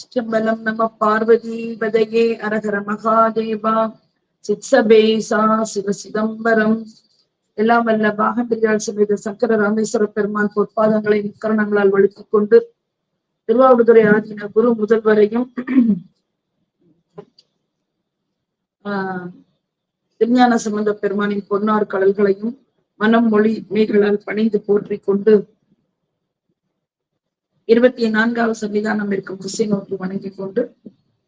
சிற்றம்பலம் நம பார்வதி பதையே அரகர மகாதேவா சித்சபேசா சிவ சிதம்பரம். எல்லாம் வல்ல பாகம்பிரியால் சமேத சங்கர ராமேஸ்வர பெருமான் பொற்பாதங்களை கரணங்களால் வழுத்திக் கொண்டு திருவாவடுதுறை ஆதீன குரு முதல்வரையும் ஆஹ் திருஞான சம்பந்த பெருமானின் பொன்னார் கடல்களையும் மனம் மொழி மெய்களால் பணிந்து போற்றிக் கொண்டு இருபத்தி நான்காவது சன்னிதானம் இருக்கும் குசை நோக்கி வணங்கிக் கொண்டு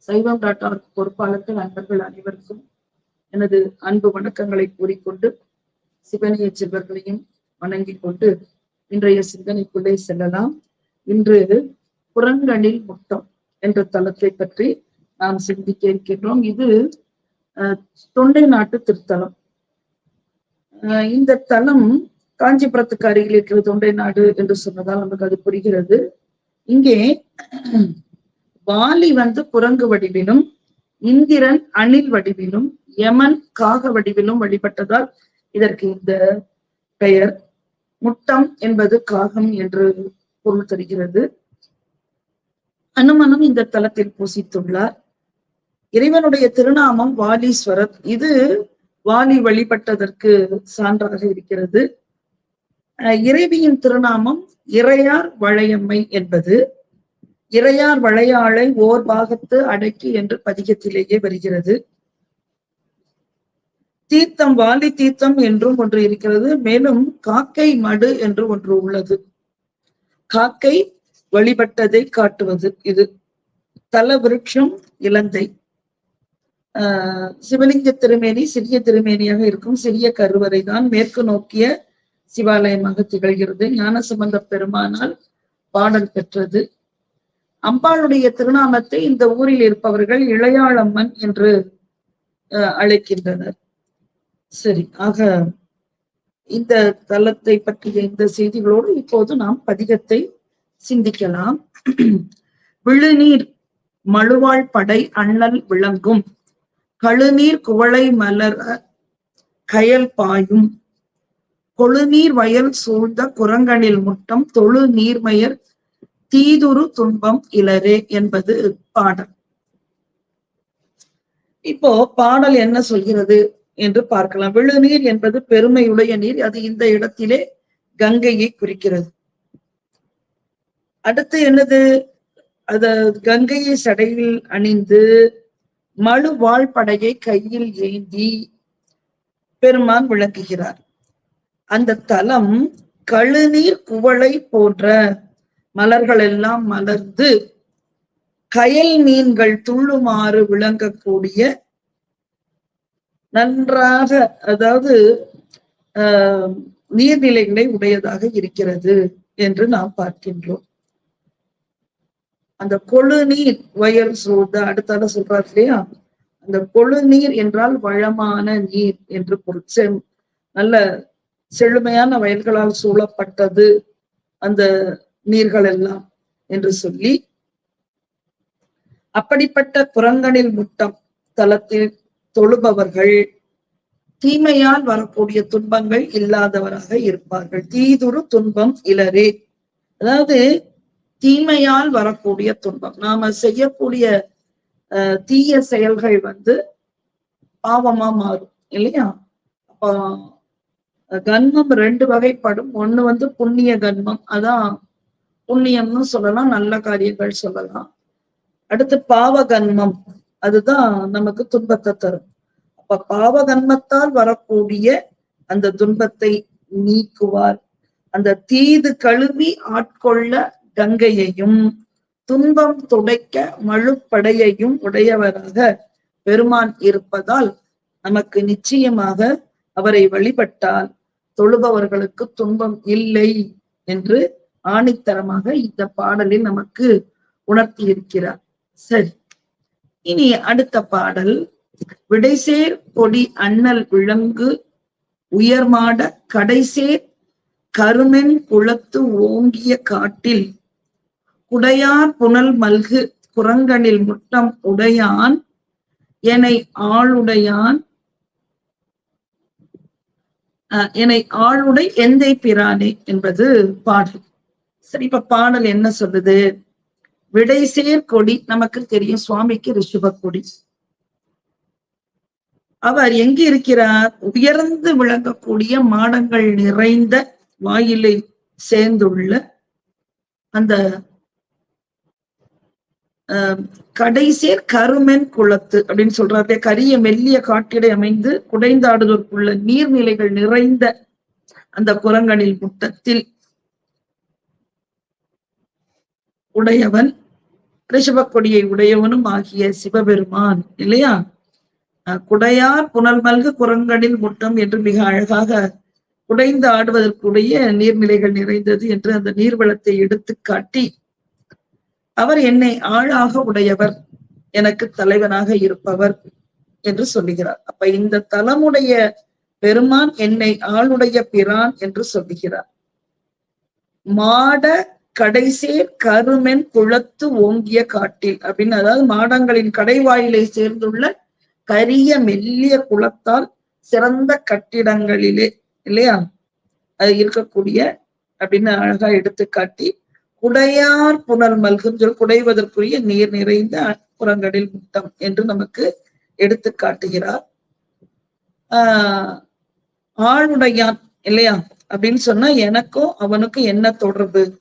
சைவம் டாட் ஆர்க் பொறுப்பாளர்கள் அன்பர்கள் அனைவருக்கும் எனது அன்பு வணக்கங்களை கூறிக்கொண்டு சிவனிய செல்வர்களையும் வணங்கிக் கொண்டு இன்றைய சிந்தனைக்குள்ளே செல்லலாம். இன்று புறங்கணில் முட்டம் என்ற தளத்தை பற்றி நாம் சிந்திக்க இருக்கின்றோம் இது அஹ், தொண்டை நாட்டு திருத்தலம். இந்த தலம் காஞ்சிபுரத்துக்கு அருகில் இருக்கிற தொண்டை நாடு என்று சொன்னதால் நமக்கு அது புரிகிறது. இங்கே வாலி வந்து குரங்கு வடிவிலும் இந்திரன் அணில் வடிவிலும் யமன் காக வடிவிலும் வழிபட்டதால் இதற்கு இந்த பெயர். முட்டம் என்பது காகம் என்று பொருள் தருகிறது. அனுமனும் இந்த தலத்தில் பூசித்துள்ளார். இறைவனுடைய திருநாமம் வாலீஸ்வரர். இது வாலி வழிபட்டதற்கு சான்றாக இருக்கிறது. இறைவியின் திருநாமம் இறையார் வளையம்மை என்பது இறையார் வளையாளை ஓர் பாகத்து அடக்கி என்று பதிகத்திலேயே வருகிறது. தீர்த்தம் வாலி தீர்த்தம் என்றும் ஒன்று இருக்கிறது மேலும் காக்கை மடு என்று ஒன்று உள்ளது. காக்கை வழிபட்டதை காட்டுவது இது. தல விருட்சம் இலந்தை. ஆஹ் சிவலிங்க திருமேனி சிறிய திருமேனியாக இருக்கும் சிறிய கருவறை தான் மேற்கு நோக்கிய சிவாலயமாக திகழ்கிறது ஞானசம்பந்த பெருமானால் பாடல் பெற்றது. அம்பாளுடைய திருநாமத்தை இந்த ஊரில் இருப்பவர்கள் இளையாளம்மன் என்று அஹ், அழைக்கின்றனர். சரி ஆக இந்த தலத்தை பற்றிய இந்த செய்திகளோடு இப்போது நாம் பதிகத்தை சிந்திக்கலாம். விழுநீர் மழுவாள் படை அண்ணல் விளங்கும். கழுநீர் குவளை மலர கயல் பாயும். கொழுநீர் வயல் சூழ்ந்த குரங்கனில் முட்டம் தொழு நீர்மயர் தீதுரு துன்பம் இளரே என்பது பாடல். இப்போ பாடல் என்ன சொல்கிறது என்று பார்க்கலாம். விழுநீர் என்பது பெருமையுடைய நீர். அது இந்த இடத்திலே கங்கையை குறிக்கிறது. அடுத்து என்னது? அத கங்கையை சடையில் அணிந்து மழு வாழ்படையை கையில் ஏந்தி பெருமான் விளக்குகிறார். அந்த தலம் கழுநீர் குவளை போன்ற மலர்கள் எல்லாம் மலர்ந்து கயல் மீன்கள் துள்ளுமாறு விளங்கக்கூடிய நன்றாக அதாவது ஆஹ் நீர்நிலைகளை உடையதாக இருக்கிறது என்று நாம் பார்க்கின்றோம். அந்த கொழு நீர் வயல் சூழ்ந்த அடுத்தால சொல்றாரு இல்லையா? அந்த கொழு நீர் என்றால் வளமான நீர் என்று பொருள். நல்ல செழுமையான வயல்களால் சூழப்பட்டது அந்த நீர்கள் எல்லாம் என்று சொல்லி அப்படிப்பட்ட புறங்கனில் முட்டம் தளத்தில் தொழுபவர்கள் தீமையால் வரக்கூடிய துன்பங்கள் இல்லாதவராக இருப்பார்கள். தீதுரு துன்பம் இலரே. அதாவது தீமையால் வரக்கூடிய துன்பம். நாம செய்யக்கூடிய தீய செயல்கள் வந்து பாவமா மாறும் இல்லையா? அப்போ கன்மம் ரெண்டு வகைப்படும். ஒண்ணு வந்து புண்ணிய கன்மம். அதான் புண்ணியம்னு சொல்லலாம் நல்ல காரியங்கள் சொல்லலாம். அடுத்து பாவ கன்மம். அதுதான் நமக்கு துன்பத்தை தரும். அப்ப பாவ கன்மத்தால் வரக்கூடிய அந்த துன்பத்தை நீக்குவார். அந்த தீது கழுவி ஆட்கொள்ள கங்கையையும் துன்பம் துடைக்க மழுப்படையையும் உடையவராக பெருமான் இருப்பதால் நமக்கு நிச்சயமாக அவரை வழிபட்டால் தொழுபவர்களுக்கு துன்பம் இல்லை என்று ஆணித்தரமாக இந்த பாடலில் நமக்கு உணர்த்தி இருக்கிறார். சரி இனி அடுத்த பாடல். விடைசேர் கொடி அண்ணல் விளங்கு உயர்மாட கடைசேர் கருமென் குளத்து ஓங்கிய காட்டில். குடையார் புனல் மல்கு குரங்கனில் முட்டம் உடையான் என்னை ஆளுடையான் என்னை எனை ஆளுடை எந்தை பிரானே என்பது பாடல். சரி இப்ப பாடல் என்ன சொல்லுது? விடைசேர் கொடி நமக்கு தெரியும் சுவாமிக்கு ரிஷப கொடி. அவர் எங்க இருக்கிறார்? உயர்ந்து விளங்கக்கூடிய மாடங்கள் நிறைந்த வாயிலை சேர்ந்துள்ள அந்த கடைசேர் கருமென் குளத்து அப்படின்னு சொல்றாரு கரிய மெல்லிய காட்டிடை அமைந்து குடைந்தாடுதற்குள்ள நீர்நிலைகள் நிறைந்த அந்த குரங்கனில் முட்டத்தில் உடையவன் ரிஷபக்கொடியை உடையவனும் ஆகிய சிவபெருமான் இல்லையா? குடையார் புனல் மல்கு குரங்கனில் முட்டம் என்று மிக அழகாக குடைந்து ஆடுவதற்குடைய நீர்நிலைகள் நிறைந்தது என்று அந்த நீர்வளத்தை எடுத்து காட்டி அவர் என்னை ஆளாக உடையவர் எனக்கு தலைவனாக இருப்பவர் என்று சொல்லுகிறார். அப்ப இந்த தலமுடைய பெருமான் என்னை ஆளுடைய பிரான் என்று சொல்லுகிறார். மாட கடைசேர் கருமென் குளத்து ஓங்கிய காட்டில் அப்படின்னு அதாவது மாடங்களின் கடைவாயிலை சேர்ந்துள்ள கரிய மெல்லிய குளத்தால் சிறந்த கட்டிடங்களிலே இல்லையா? அது இருக்கக்கூடிய அப்படின்னு அழகா எடுத்து காட்டி குடையார் புனல் மல்கும் சொல் குடைவதற்குரிய நீர் நிறைந்த புறங்களில் முட்டம் என்று நமக்கு எடுத்து காட்டுகிறார். ஆஹ் ஆளுடையான் இல்லையா? அப்படின்னு சொன்னா எனக்கும் அவனுக்கும் என்ன தொடர்பு?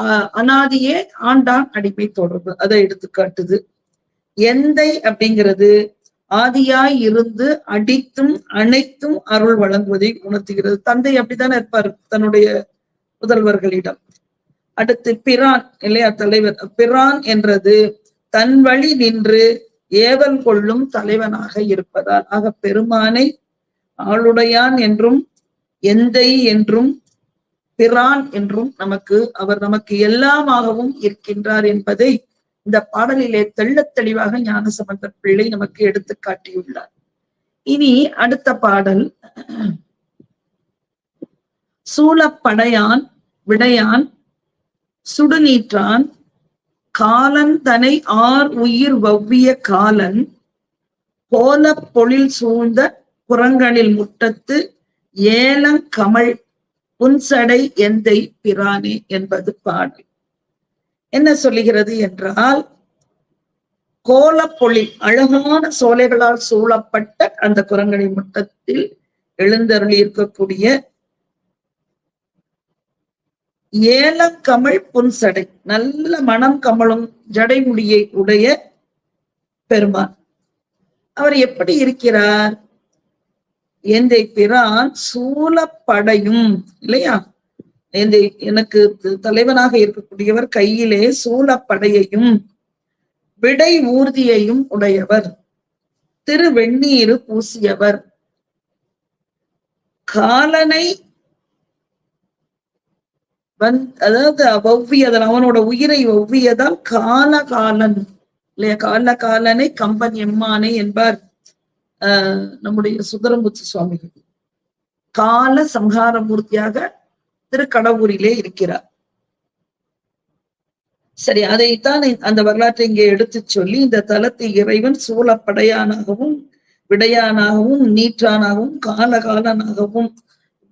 ஆஹ் அனாதியே ஆண்டான் அடிமை தொடர்பு. அதை எடுத்து காட்டுது. எந்தை அப்படிங்கிறது ஆதியாய் இருந்து அடித்தும் அனைத்தும் அருள் வழங்குவதை உணர்த்துகிறது. தந்தை அப்படித்தானே இருப்பார் தன்னுடைய முதல்வர்களிடம். அடுத்து பிரான் இல்லையா தலைவர். பிரான் என்றது தன் வழி நின்று ஏவல் கொள்ளும் தலைவனாக இருப்பதால். ஆக பெருமானை ஆளுடையான் என்றும் எந்தை என்றும் பிரான் என்றும் நமக்கு அவர் நமக்கு எல்லாமாகவும் இருக்கின்றார் என்பதை இந்த பாடலிலே தெள்ள தெளிவாக ஞானசம்பந்த பிள்ளை நமக்கு எடுத்து காட்டியுள்ளார். இனி அடுத்த பாடல். சூழப்படையான் விடையான் சுடுநீற்றான். காலன் தனை ஆர் உயிர் வவ்விய காலன். போல பொழில் சூழ்ந்த புறங்களில் முட்டத்து ஏலங்கமள் புன்சடை எந்தை பிரானே என்பது பாடல். என்ன சொல்லுகிறது என்றால் கோலப்பொழி அழகான சோலைகளால் சூழப்பட்ட அந்த குரங்களின் முட்டத்தில் எழுந்தருளி இருக்கக்கூடிய ஏலக்கமள் புன்சடை நல்ல மனம் கமலும் ஜடைமுடியை உடைய பெருமான். அவர் எப்படி இருக்கிறார்? எந்தை பிரான் சூழப்படையும் இல்லையா? எந்தை எனக்கு தலைவனாக இருக்கக்கூடியவர் கையிலே சூழப்படையையும் விடை ஊர்தியையும் உடையவர். திரு வெந்நீரு பூசியவர். காலனை வந் அதாவது ஒவ்வியதன் அவனோட உயிரை ஒவ்வியதால் கால காலன் இல்லையா? கால காலனை கம்பன் எம்மானை என்பார் ஆஹ் நம்முடைய சுந்தரமுத்து சுவாமிகள். கால சம்ஹார மூர்த்தியாக திருக்கடவுரிலே இருக்கிறார். சரி அதைத்தான் அந்த வரலாற்றை இங்கே எடுத்து சொல்லி இந்த தலத்தை இறைவன் சூழப்படையானாகவும் விடையானாகவும் நீற்றானாகவும் காலகாலனாகவும்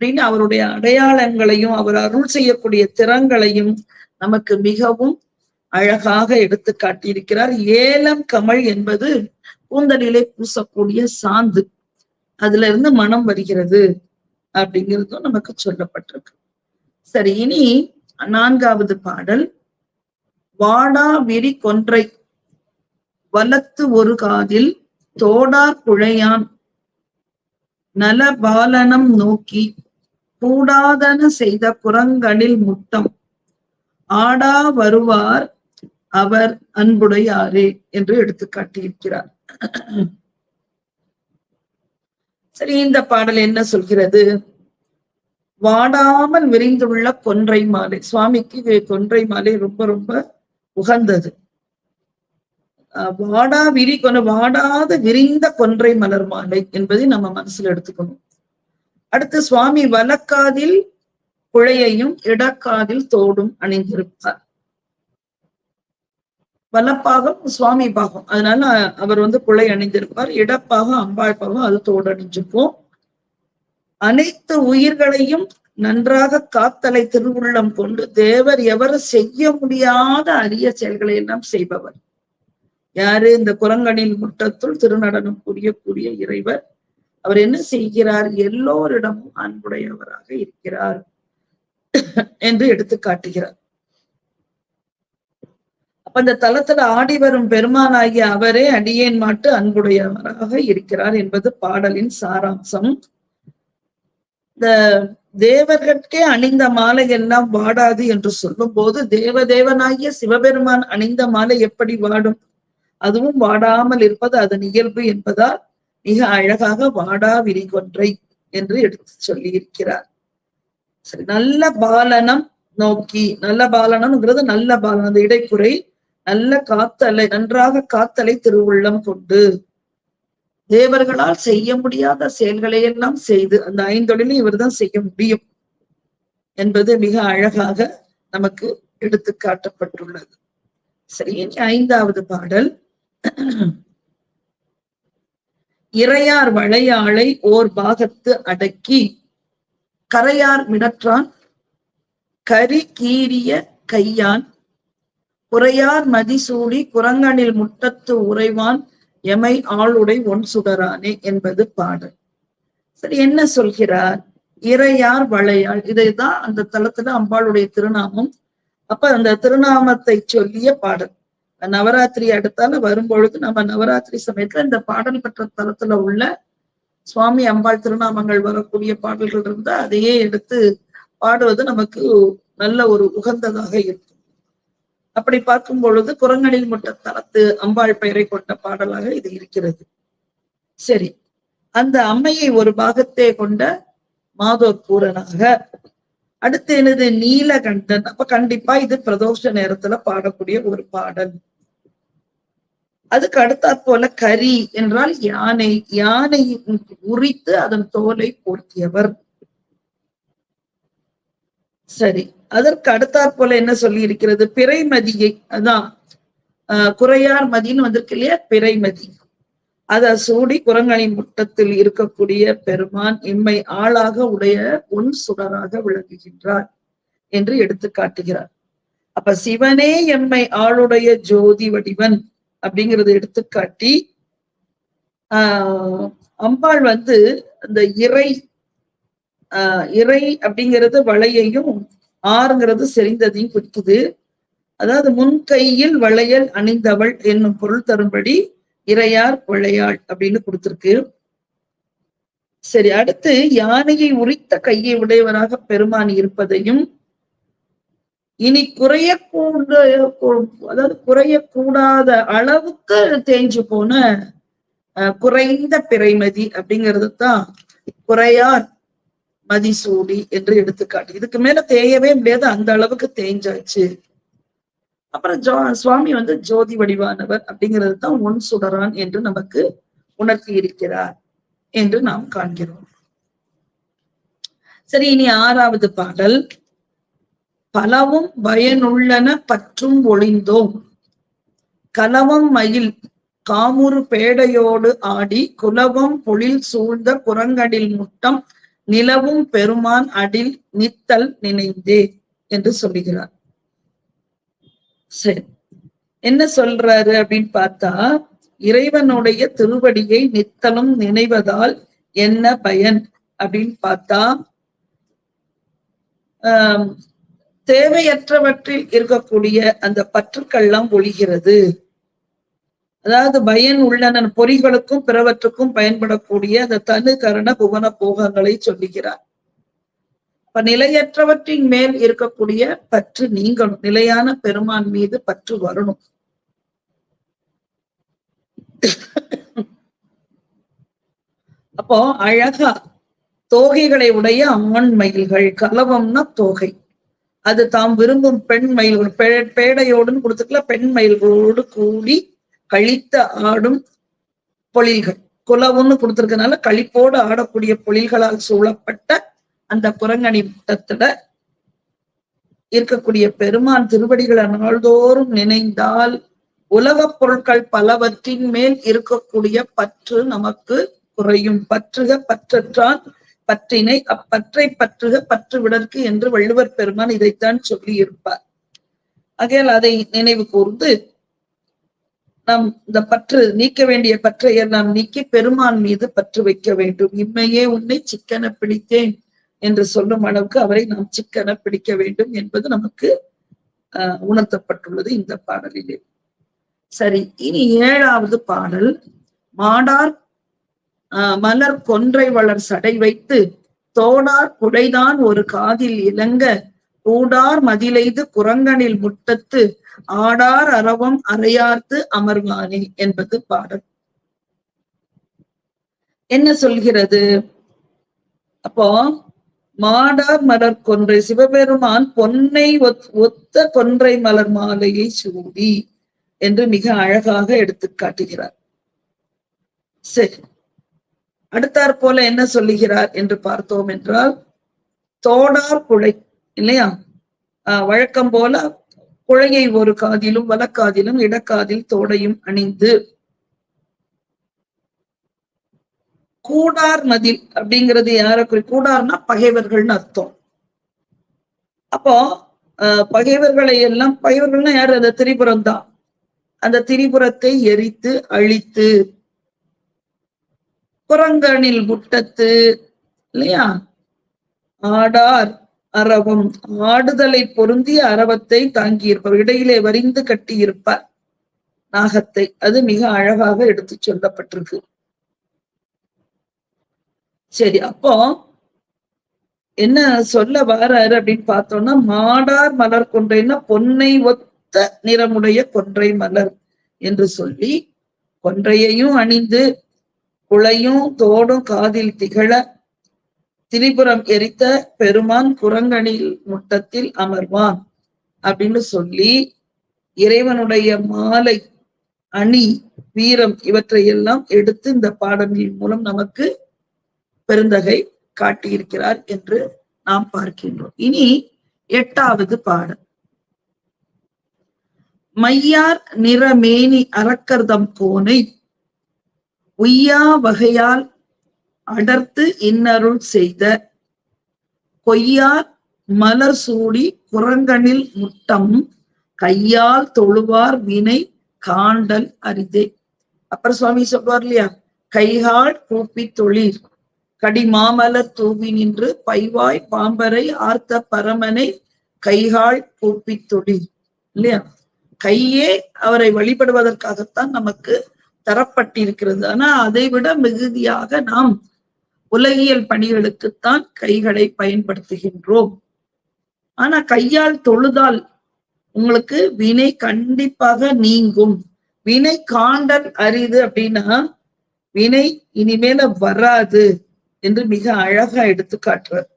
அப்படின்னு அவருடைய அடையாளங்களையும் அவர் அருள் செய்யக்கூடிய திறங்களையும் நமக்கு மிகவும் அழகாக எடுத்து காட்டியிருக்கிறார். ஏலம் கமல் என்பது கூந்தலிலே பூசக்கூடிய சாந்து. அதுல இருந்து மனம் வருகிறது அப்படிங்கிறதும் நமக்கு சொல்லப்பட்டிருக்கு. சரி இனி நான்காவது பாடல். வாடா விரி கொன்றை. வலத்து ஒரு காதில் தோடார் குழையான். நலபாலனம் நோக்கி கூடாதன செய்த புறங்களில் முத்தம். ஆடா வருவார் அவர் அன்புடையாரே என்று எடுத்து காட்டியிருக்கிறார் சரி இந்த பாடல் என்ன சொல்கிறது? வாடாமல் விரிந்துள்ள கொன்றை மாலை. சுவாமிக்கு கொன்றை மாலை ரொம்ப ரொம்ப உகந்தது. வாடா விரி கொன வாடாத விரிந்த கொன்றை மலர் மாலை என்பதை நம்ம மனசுல எடுத்துக்கணும். அடுத்து சுவாமி வலக்காதில் குழையையும் இடக்காதில் தோடும் அணிந்திருப்பார். வலப்பாகம் சுவாமி பாகம். அதனால அவர் வந்து குழை அணிந்திருப்பார். இடப்பாகம் அம்பாள் பாகம் அது தோடு அணிஞ்சுப்போம் அனைத்து உயிர்களையும் நன்றாக காத்தலை திருவுள்ளம் கொண்டு தேவர் எவர் செய்ய முடியாத அரிய செயல்களை எல்லாம் செய்பவர். யாரு? இந்த குரங்கனின் முட்டத்துள் திருநடனம் புரியக்கூடிய இறைவர். அவர் என்ன செய்கிறார்? எல்லோரிடமும் அன்புடையவராக இருக்கிறார் என்று எடுத்து காட்டுகிறார். அப்ப அந்த தளத்துல ஆடி வரும் பெருமானாகிய அவரே அடியேன் மாட்டு அன்புடையவராக இருக்கிறார் என்பது பாடலின் சாராம்சம். இந்த தேவர்கட்கே அணிந்த மாலை எல்லாம் வாடாது என்று சொல்லும் போது தேவதேவனாகிய சிவபெருமான் அணிந்த மாலை எப்படி வாடும்? அதுவும் வாடாமல் இருப்பது அதன் இயல்பு என்பதால் மிக அழகாக வாடா விரிகொன்றை என்று எடுத்து சொல்லி இருக்கிறார் சரி நல்ல பாலனம் நோக்கி நல்ல பாலனம்ங்கிறது நல்ல பாலனம். அந்த இடைக்குறை நல்ல காத்தலை நன்றாக காத்தலை திருவுள்ளம் கொண்டு தேவர்களால் செய்ய முடியாத செயல்களை எல்லாம் செய்து அந்த ஐந்தொழிலும் இவர்தான் செய்ய முடியும் என்பது மிக அழகாக நமக்கு எடுத்து காட்டப்பட்டுள்ளது சரி ஐந்தாவது பாடல். இறையார் வளையாளை ஓர் பாகத்து அடக்கி கரையார் மிடற்றான் கரி கீரிய கையான் குறையார் மதிசூடி குரங்கனில் முட்டத்து உறைவான் எமை ஆளுடை ஒன் சுடரானே என்பது பாடல். சரி என்ன சொல்கிறார்? இறையார் வளையாள் இதைதான் அந்த தளத்துல அம்பாளுடைய திருநாமம். அப்ப அந்த திருநாமத்தை சொல்லிய பாடல். நவராத்திரி அடுத்தால வரும்பொழுது நம்ம நவராத்திரி சமயத்துல இந்த பாடல் பெற்ற தளத்துல உள்ள சுவாமி அம்பாள் திருநாமங்கள் வரக்கூடிய பாடல்கள் இருந்தா அதையே எடுத்து பாடுவது நமக்கு நல்ல ஒரு உகந்ததாக இருக்கும். அப்படி பார்க்கும் பொழுது குரங்கனில் முட்ட தளத்து அம்பாள் பெயரை கொண்ட பாடலாக இது இருக்கிறது. சரி அந்த அம்மையை ஒரு பாகத்தே கொண்ட மாதோர் பூரனாக அடுத்து எனது நீலகண்டன். அப்ப கண்டிப்பா இது பிரதோஷ நேரத்துல பாடக்கூடிய ஒரு பாடல். அதுக்கு அடுத்தாற் போல கரி என்றால் யானை யானையை உரித்து அதன் தோலை போர்த்தியவர். சரி அதற்கு அடுத்தாற் போல என்ன சொல்லி இருக்கிறது பிறைமதியை அதான் ஆஹ் குறையார் மதின்னு வந்திருக்கு இல்லையா? பிறைமதி. அத சூடி குரங்களின் முட்டத்தில் இருக்கக்கூடிய பெருமான் எம்மை ஆளாக உடைய உன் சுடராக விளங்குகின்றார் என்று எடுத்து காட்டுகிறார் அப்ப சிவனே எம்மை ஆளுடைய ஜோதி வடிவன். அப்படிங்கறத எடுத்துக்காட்டி ஆஹ் அம்பாள் வந்து அந்த இறை ஆஹ் இறை அப்படிங்கிறது வளையையும் ஆறுங்கிறது செறிந்ததையும் குறிக்குது. அதாவது முன் கையில் வளையல் அணிந்தவள் என்னும் பொருள் தரும்படி இறையார் விளையாள் அப்படின்னு கொடுத்திருக்கு. சரி அடுத்து யானையை உரித்த கையை உடையவராக பெருமான் இருப்பதையும் இனி குறையக்கூட அதாவது குறையக்கூடாத அளவுக்கு தேஞ்சு போன குறைந்த பிறைமதி அப்படிங்கிறது தான் குறையார் மதிசூடி என்று எடுத்துக்காட்டு. இதுக்கு மேல தேயவே முடியாது அந்த அளவுக்கு தேஞ்சாச்சு. அப்புறம் ஜோ சுவாமி வந்து ஜோதி வடிவானவர் அப்படிங்கிறது தான் ஒன் சுடரான் என்று நமக்கு உணர்த்தி இருக்கிறார் என்று நாம் காண்கிறோம். சரி இனி ஆறாவது பாடல். பலவும் பயனுள்ளன பற்றும் ஒளிந்தோம் கலவம் மயில் காமுறு பேடையோடு ஆடி குலவம் பொழில் சூழ்ந்த குரங்கடில் முட்டம் நிலவும் பெருமான் அடில் நித்தல் நினைந்தே என்று சொல்லுகிறார். சரி என்ன சொல்றாரு அப்படின்னு பார்த்தா இறைவனுடைய திருவடியை நித்தலும் நினைவதால் என்ன பயன் அப்படின்னு பார்த்தா ஆஹ் தேவையற்றவற்றில் இருக்கக்கூடிய அந்த பற்றுக்கள்லாம் ஒழிகிறது. அதாவது பயன் உள்ளன பொறிகளுக்கும் பிறவற்றுக்கும் பயன்படக்கூடிய அந்த தனு கரண புவன போகங்களை சொல்லுகிறார். இப்ப நிலையற்றவற்றின் மேல் இருக்கக்கூடிய பற்று நீங்கணும். நிலையான பெருமான் மீது பற்று வரணும். அப்போ அழகா தோகைகளை உடைய ஆண் மயில்கள் கலவம்னா தோகை. அது தாம் விரும்பும் பெண் மயில்கள் பேடையோடுன்னு கொடுத்துக்கல பெண் மயில்களோடு கூடி கழித்த ஆடும் பொழில்கள். குலவுன்னு கொடுத்துருக்கனால கழிப்போடு ஆடக்கூடிய பொழில்களால் சூழப்பட்ட அந்த குரங்கணி முட்டத்துல இருக்கக்கூடிய பெருமான் திருவடிகளை நாள்தோறும் நினைந்தால் உலகப் பொருட்கள் பலவற்றின் மேல் இருக்கக்கூடிய பற்று நமக்கு குறையும். பற்றுக பற்றற்றான் பற்றினை அப்பற்றை பற்றுக பற்று விடற்கு என்று வள்ளுவர் பெருமான் இதைத்தான் சொல்லி இருப்பார் ஆகையால் அதை நினைவு கூர்ந்து நாம் இந்த பற்று நீக்க வேண்டிய பற்றையை நாம் நீக்கி பெருமான் மீது பற்று வைக்க வேண்டும். இம்மையே உன்னை சிக்கன பிடித்தேன் என்று சொல்லும் அளவுக்கு அவரை நாம் சிக்கன பிடிக்க வேண்டும் என்பது நமக்கு ஆஹ் உணர்த்தப்பட்டுள்ளது இந்த பாடலிலே. சரி இனி ஏழாவது பாடல் மாடார் மலர் கொன்றை வளர் சடை வைத்து தோடார் குடைதான் ஒரு காதில் இலங்க கூடார் மதிலைது குரங்கனில் முட்டத்து ஆடார் அரவம் அறையார்த்து அமர்வானே என்பது பாடல். என்ன சொல்கிறது? அப்போ மாடார் மலர் கொன்றை சிவபெருமான் பொன்னை ஒத்த கொன்றை மலர் மாலையை சூடி என்று மிக அழகாக எடுத்து காட்டுகிறார். சரி. அடுத்தாற் போல என்ன சொல்லுகிறார் என்று பார்த்தோம் என்றால் தோடார் குழை இல்லையா? ஆஹ் வழக்கம் போல குழையை ஒரு காதிலும் வலக்காதிலும் இடக்காதில் தோடையும் அணிந்து கூடார் மதில் அப்படிங்கிறது யார குறி கூடார்னா பகைவர்கள்னு அர்த்தம். அப்போ பகைவர்களை எல்லாம் பகைவர்கள்னா யாரு? அந்த திரிபுரம் தான் அந்த திரிபுரத்தை எரித்து அழித்து புறங்கனில் முட்டத்து இல்லையா? ஆடார் அரவம் ஆடுதலை பொருந்திய அரவத்தை தாங்கியிருப்பார் இடையிலே வரிந்து கட்டியிருப்பார் நாகத்தை. அது மிக அழகாக எடுத்து சொல்லப்பட்டிருக்கு. சரி அப்போ என்ன சொல்ல வராரு அப்படின்னு பார்த்தோம்னா மாடார் மலர் கொன்றைன்னா பொன்னை ஒத்த நிறமுடைய கொன்றை மலர் என்று சொல்லி கொன்றையையும் அணிந்து குளையும் தோடும் காதில் திகழ திரிபுரம் எரித்த பெருமான் குரங்கணில் முட்டத்தில் அமர்வான் அப்படின்னு சொல்லி இறைவனுடைய மாலை அணி வீரம் இவற்றை எல்லாம் எடுத்து இந்த பாடலின் மூலம் நமக்கு பெருந்தகை காட்டியிருக்கிறார் என்று நாம் பார்க்கின்றோம். இனி எட்டாவது பாடல். மையார் நிறமேனி அரக்கர்தம் கோனை உய்யா வகையால் அடர்த்து இன்னருள் செய்த கொய்யார் மலர் சூடி குரங்கனில் முட்டம் கையால் தொழுவார் வினை காண்டல் அரிதே. அப்புறம் சுவாமி சொல்வார் இல்லையா? கைகால் கூப்பி தொழில் கடி மாமலர் தூவி நின்று பைவாய் பாம்பரை ஆர்த்த பரமனை கைகால் கூப்பி தொழில் இல்லையா? கையே அவரை வழிபடுவதற்காகத்தான் நமக்கு தரப்பட்டிருக்கிறது. ஆனா அதை விட மிகுதியாக நாம் உலகியல் பணிகளுக்குத்தான் கைகளை பயன்படுத்துகின்றோம். ஆனா கையால் தொழுதால் உங்களுக்கு வினை கண்டிப்பாக நீங்கும். வினை காண்டல் அரிது அப்படின்னா வினை இனிமேல வராது என்று மிக அழகா எடுத்து காட்டுறார்.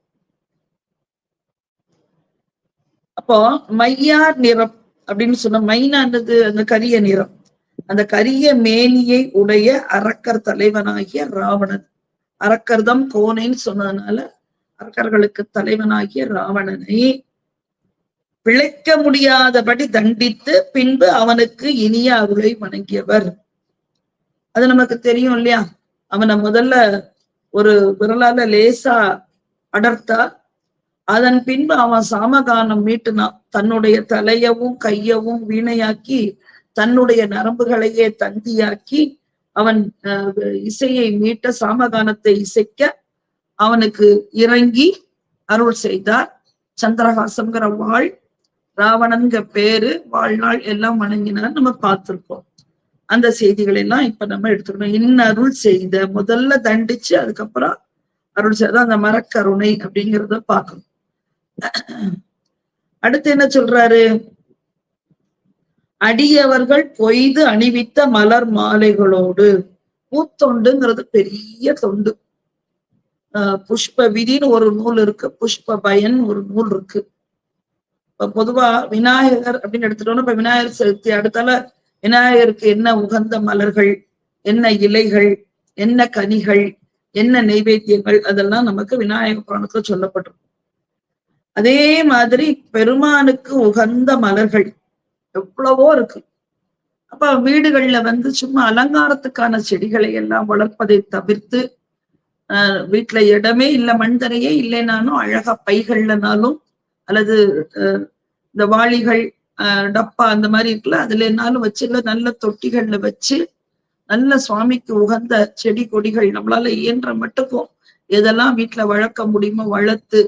அப்போ மையார் நிறம் அப்படின்னு சொன்ன மைனானது அந்த கரிய நிறம். அந்த கரிய மேனியை உடைய அரக்கர் தலைவனாகிய ராவணன். அரக்கர்தம் கோனைன்னு சொன்னதுனால அரக்கர்களுக்கு தலைவனாகிய ராவணனை பிழைக்க முடியாதபடி தண்டித்து பின்பு அவனுக்கு இனிய அருளை வணங்கியவர். அது நமக்கு தெரியும் இல்லையா? அவனை முதல்ல ஒரு விரலால லேசா அடர்த்தா அதன் பின்பு அவன் சாமகானம் மீட்டுனான். தன்னுடைய தலையவும் கையவும் வீணையாக்கி தன்னுடைய நரம்புகளையே தந்தியாக்கி அவன் இசையை மீட்ட சாமகானத்தை இசைக்க அவனுக்கு இறங்கி அருள் செய்தார். சந்திரஹாசங்கிற வாழ் ராவணன்க பேரு வாழ்நாள் எல்லாம் வணங்கினார். நம்ம பார்த்திருக்கோம் அந்த செய்திகள் எல்லாம் இப்ப நம்ம எடுத்துக்கணும். இன்ன அருள் செய்த முதல்ல தண்டிச்சு அதுக்கப்புறம் அருள் செய்த. அந்த மரக்கருணை அப்படிங்கிறத பார்க்கணும். அடுத்து என்ன சொல்றாரு? அடியவர்கள் பொய்து அணிவித்த மலர் மாலைகளோடு. பூத்தொண்டுங்கிறது பெரிய தொண்டு. ஆஹ் புஷ்ப விதின்னு ஒரு நூல் இருக்கு. புஷ்ப பயன் ஒரு நூல் இருக்கு. இப்ப பொதுவா விநாயகர் அப்படின்னு எடுத்துட்டோம்னா இப்ப விநாயகர் சதுர்த்தி அடுத்தால விநாயகருக்கு என்ன உகந்த மலர்கள் என்ன இலைகள் என்ன கனிகள் என்ன நெய்வேத்தியங்கள் அதெல்லாம் நமக்கு விநாயக புராணத்துல சொல்லப்பட்டிருக்கும். அதே மாதிரி பெருமானுக்கு உகந்த மலர்கள். எவ்வளவோ இருக்கு. அப்ப வீடுகள்ல வந்து சும்மா அலங்காரத்துக்கான செடிகளை எல்லாம் வளர்ப்பதை தவிர்த்து ஆஹ் வீட்டுல இடமே இல்ல மண்தரையே இல்லைனாலும் அழகா பைகள்லனாலும் அல்லது இந்த வாளிகள் ஆஹ் டப்பா அந்த மாதிரி இருக்குல்ல அதுலனாலும் வச்சு இல்ல நல்ல தொட்டிகள்ல வச்சு நல்ல சுவாமிக்கு உகந்த செடி கொடிகள் நம்மளால இயன்ற மட்டுக்கும் எதெல்லாம் வீட்டுல வளர்க்க முடியுமோ வளர்த்து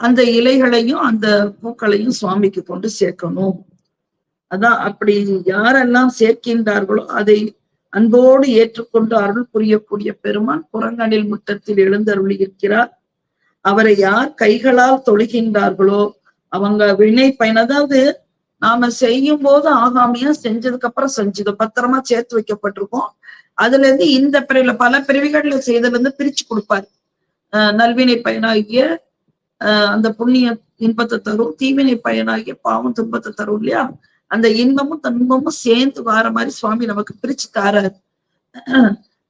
அந்த இலைகளையும் அந்த பூக்களையும் சுவாமிக்கு கொண்டு சேர்க்கணும். அதான் அப்படி யாரெல்லாம் சேர்க்கின்றார்களோ அதை அன்போடு ஏற்றுக்கொண்டு அருள் புரியக்கூடிய பெருமான் புறங்கனில் முத்தத்தில் எழுந்தருளி இருக்கிறார் அவரை யார் கைகளால் தொழுகின்றார்களோ அவங்க வினை பயன் அதாவது நாம செய்யும் போது ஆகாமையா செஞ்சதுக்கு அப்புறம் செஞ்சது பத்திரமா சேர்த்து வைக்கப்பட்டிருக்கோம். அதுல இருந்து இந்த பிரிவுல பல பிரிவுகள்ல செய்ததுல இருந்து பிரிச்சு கொடுப்பாரு. ஆஹ் நல்வினை பயனாகிய ஆஹ் அந்த புண்ணிய இன்பத்தை தரும் தீவினை பயனாகிய பாவம் துன்பத்தை தரும் இல்லையா? அந்த இன்பமும் துன்பமும் சேர்ந்து வார மாதிரி சுவாமி நமக்கு பிரிச்சு தாராரு.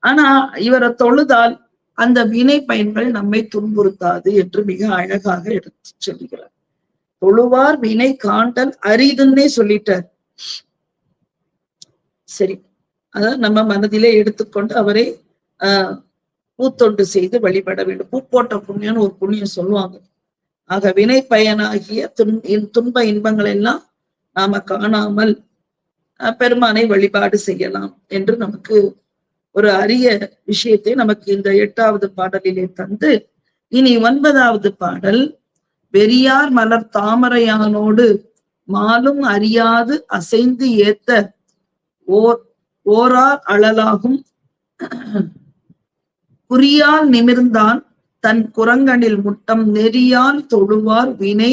ஆனா இவரை தொழுதால் அந்த வினை பயன்கள் நம்மை துன்புறுத்தாது என்று மிக அழகாக எடுத்து சொல்லுகிறார். தொழுவார் வினை காண்டல் அரிதுன்னே சொல்லிட்டார். சரி அதான் நம்ம மனதிலே எடுத்துக்கொண்டு அவரை ஆஹ் பூத்தொண்டு செய்து வழிபட வேண்டும். பூ போட்ட புண்ணியம்னு ஒரு புண்ணியம் சொல்லுவாங்க. ஆக வினை பயனாகிய துன் துன்ப இன்பங்கள் எல்லாம் நாம காணாமல் பெருமானை வழிபாடு செய்யலாம் என்று நமக்கு ஒரு அரிய விஷயத்தை நமக்கு இந்த எட்டாவது பாடலிலே தந்து இனி ஒன்பதாவது பாடல் வெறியார் மலர் தாமரையானோடு மாலும் அறியாது அசைந்து ஏத்த ஓர் ஓரார் அழலாகும். குறியால் நிமிர்ந்தான் தன் குரங்கனில் முட்டம் நெறியால் தொழுவார் வினை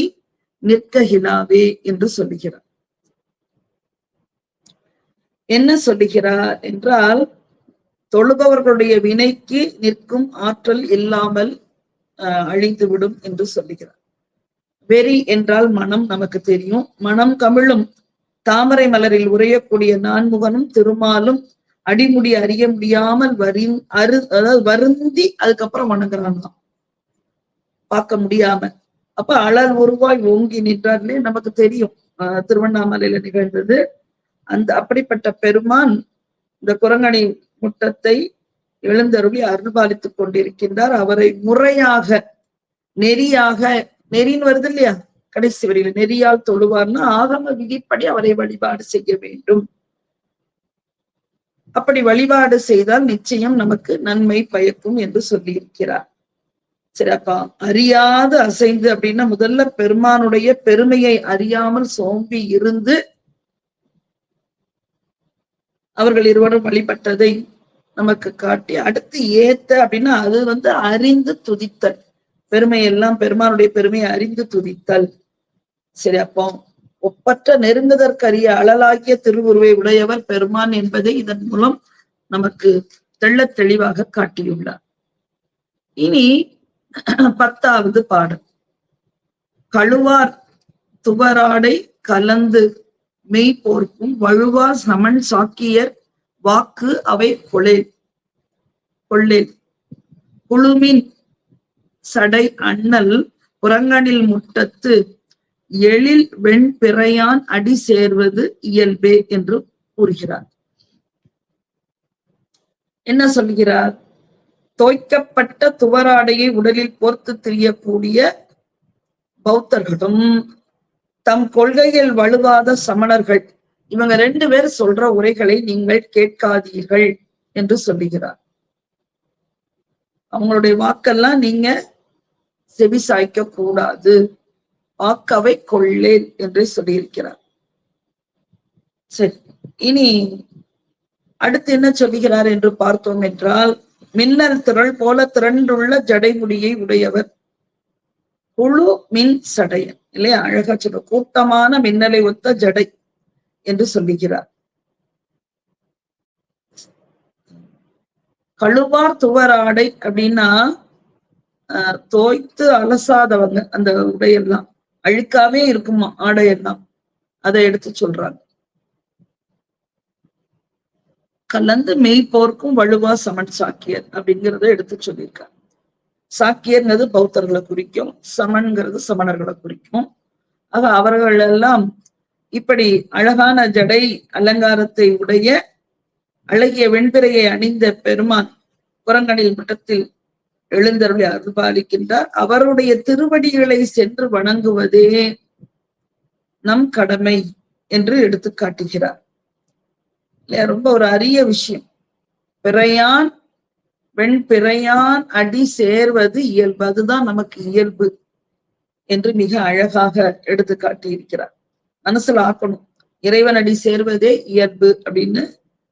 நிற்ககிலாவே என்று சொல்லுகிறார். என்ன சொல்லுகிறார் என்றால் தொழுபவர்களுடைய வினைக்கு நிற்கும் ஆற்றல் இல்லாமல் அழிந்துவிடும் என்று சொல்லுகிறார். வெறி என்றால் மனம் நமக்கு தெரியும். மனம் கமிழும். தாமரை மலரில் உரையக்கூடிய நான்முகனும் திருமாலும் அடிமுடி அறிய முடியாமல் வரி அரு அதாவது வருந்தி அதுக்கப்புறம் வணங்குறாங்களாம். பார்க்க முடியாம. அப்ப அழல் உருவாய் ஓங்கி நின்றார்லே நமக்கு தெரியும். ஆஹ் திருவண்ணாமலையில நிகழ்ந்தது. அந்த அப்படிப்பட்ட பெருமான் இந்த குரங்கணி முட்டத்தை எழுந்தருளி அருள்பாலித்துக் கொண்டிருக்கின்றார். அவரை முறையாக நெறியாக நெறின்னு வருது இல்லையா? கடைசி வரையில நெறியால் தொழுவார்னா ஆகம விதிப்படி அவரை வழிபாடு செய்ய வேண்டும். அப்படி வழிபாடு செய்தால் நிச்சயம் நமக்கு நன்மை பயக்கும் என்று சொல்லி இருக்கிறார் சரி அறியாது அசைந்து அப்படின்னா முதல்ல பெருமானுடைய பெருமையை அறியாமல் சோம்பி இருந்து அவர்கள் இருவரும் வழிபட்டதை நமக்கு காட்டி அடுத்து ஏத்த அப்படின்னா அது வந்து அறிந்து துதித்தல். பெருமை எல்லாம் பெருமானுடைய பெருமையை அறிந்து துதித்தல். சரி அப்போ ஒப்பற்ற நெருங்குதற்கரிய அழலாகிய திருவுருவை உடையவர் பெருமான் என்பதை இதன் மூலம் நமக்கு தெள்ள தெளிவாக காட்டியுள்ளார். இனி பத்தாவது பாடல். கழுவார் துவராடை கலந்து மெய் போர்க்கும் வழுவா சமன் சாக்கியர் வாக்கு அவை கொளேல் கொள்ளேல் குழுமின் சடை அண்ணல் புறங்கனில் முட்டத்து எழில் வெண் பிறையான் அடி சேர்வது இயல்பே என்று கூறுகிறார். என்ன சொல்கிறார்? தோய்க்கப்பட்ட துவராடையை உடலில் போர்த்து திரியக்கூடிய பௌத்தர்களும் தம் கொள்கையில் வலுவாத சமணர்கள். இவங்க ரெண்டு பேர் சொல்ற உரைகளை நீங்கள் கேட்காதீர்கள் என்று சொல்லுகிறார். அவங்களுடைய வாக்கெல்லாம் நீங்க செவி சாய்க்க கூடாது. வாக்கவை கொள்ளேன் என்று சொல்லியிருக்கிறார். சரி இனி அடுத்து என்ன சொல்லுகிறார் என்று பார்த்தோம் என்றால் மின்னல் திரள் போல திரண்டுள்ள ஜடைமுடியை உடையவர் குழு மின் சடையன் இல்லையா? அழகா சொல்ற கூட்டமான மின்னலை ஒத்த ஜடை என்று சொல்லுகிறார். கழுவார் துவராடை அப்படின்னா தோய்த்து அலசாதவங்க அந்த உடையெல்லாம். அழுக்காவே இருக்குமா ஆடையெல்லாம்? அதை எடுத்து சொல்றாங்க. கலந்து மெய்ப்போர்க்கும் வலுவா சமன் சாக்கியர் அப்படிங்கிறத எடுத்து சொல்லியிருக்காங்க. சாக்கியர்ங்கிறது பௌத்தர்களை குறிக்கும் சமன்கிறது சமணர்களை குறிக்கும். ஆக அவர்கள் எல்லாம் இப்படி அழகான ஜடை அலங்காரத்தை உடைய அழகிய வெண்பிறையை அணிந்த பெருமான் குரங்கனில் மட்டத்தில் எழுந்தருளி அருள்பாலிக்கின்றார். அவருடைய திருவடிகளை சென்று வணங்குவதே நம் கடமை என்று எடுத்து காட்டுகிறார் ரொம்ப ஒரு அரிய விஷயம். பிறையான் வெண் பிறையான் அடி சேர்வது இயல்பு. அதுதான் நமக்கு இயல்பு என்று மிக அழகாக எடுத்து காட்டியிருக்கிறார். மனசுல ஆக்கணும். இறைவன் அடி சேர்வதே இயல்பு அப்படின்னு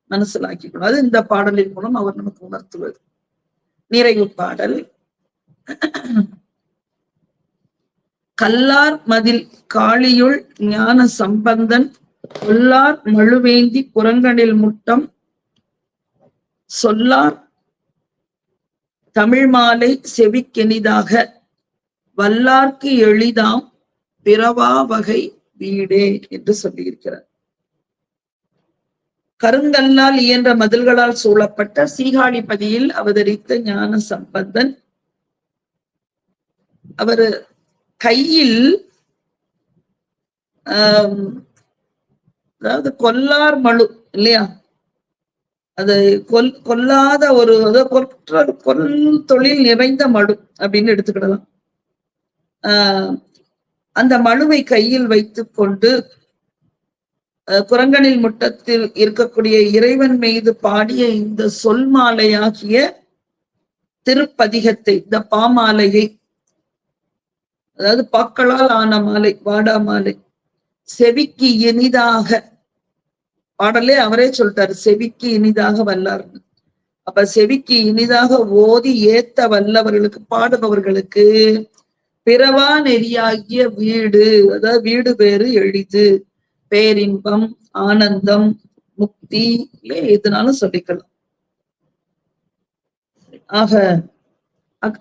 மனசுல ஆக்கிக்கணும். அது இந்த பாடலின் மூலம் அவர் நமக்கு உணர்த்துவது. நிறைவு பாடல். கல்லார் மதில் காளியுள் ஞான சம்பந்தன் கொல்லார் மழுவேந்தி புறங்கனில் முட்டம் சொல்லார் தமிழ் மாலை செவிக்கெனிதாக வல்லார்க்கு எளிதாம் பிறவா வகை வீடே என்று சொல்லியிருக்கிறார். கருங்கல்லால் இயன்ற மதில்களால் சூழப்பட்ட சீகாழிப்பதியில் அவதரித்த ஞான சம்பந்தன் அவர் கையில் ஆஹ் அதாவது கொல்லார் மழு இல்லையா? அது கொல் கொல்லாத ஒரு கொற்ற கொல் தொழில் நிறைந்த மழு அப்படின்னு எடுத்துக்கிடலாம். ஆஹ் அந்த மழுவை கையில் வைத்துக் கொண்டு குரங்கனில் முட்டத்தில் இருக்கக்கூடிய இறைவன் மீது பாடிய இந்த சொல் மாலையாகிய திருப்பதிகத்தை இந்த பாமாலையை அதாவது பாக்களால் ஆன மாலை வாடா மாலை செவிக்கு இனிதாக பாடலே அவரே சொல்லிட்டாரு செவிக்கு இனிதாக வல்லார்னு. அப்ப செவிக்கு இனிதாக ஓதி ஏத்த வல்லவர்களுக்கு பாடுபவர்களுக்கு பிறவா நெறியாகிய வீடு அதாவது வீடு பேரு எளிது பேரின்பம் ஆனந்தம் முக்தி இல்லை எதுனாலும் சொல்லிக்கலாம். ஆக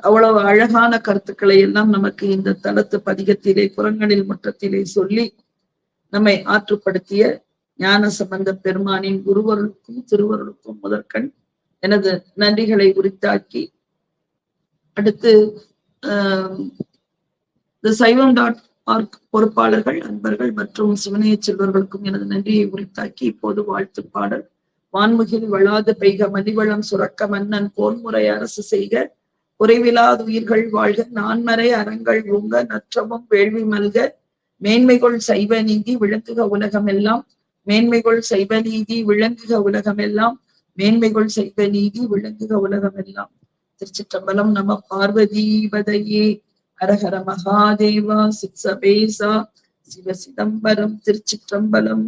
அவ்வளவு அழகான கருத்துக்களை எல்லாம் நமக்கு இந்த தளத்து பதிகத்திலே புறங்களில் முற்றத்திலே சொல்லி நம்மை ஆற்றுப்படுத்திய ஞான சம்பந்த பெருமானின் குருவருக்கும் திருவருளுக்கும் முதற்கண் எனது நன்றிகளை உரித்தாக்கி அடுத்து இந்த சைவம் டாட் ஆர்க் பொறுப்பாளர்கள் அன்பர்கள் மற்றும் சிவனைய செல்வர்களுக்கும் எனது நன்றியை உரித்தாக்கி இப்போது வாழ்த்து பாடல் வான்முகில் வளாது பெய்க மதிவளம் சுரக்க மன்னன் போன்முறை அரசு செய்க. குறைவிலாத உயிர்கள் வாழ்க நான்மறை அறங்கள் உங்க நற்றமும் வேள்வி மல்க. மேன்மைகள் சைவ நீங்கி விளக்குக உலகம் எல்லாம் மேன்மைகள் செய்வ நீதி விளங்குக உலகம் எல்லாம் மேன்மைகள் செய்வ நீதி விளங்குக உலகம் எல்லாம் திருச்சிற்றம்பலம் நம பார்வதீபதையே. ஹரஹர மகாதேவா சிக்ஸபேசா சிவ சிதம்பரம் திருச்சிற்றம்பலம்.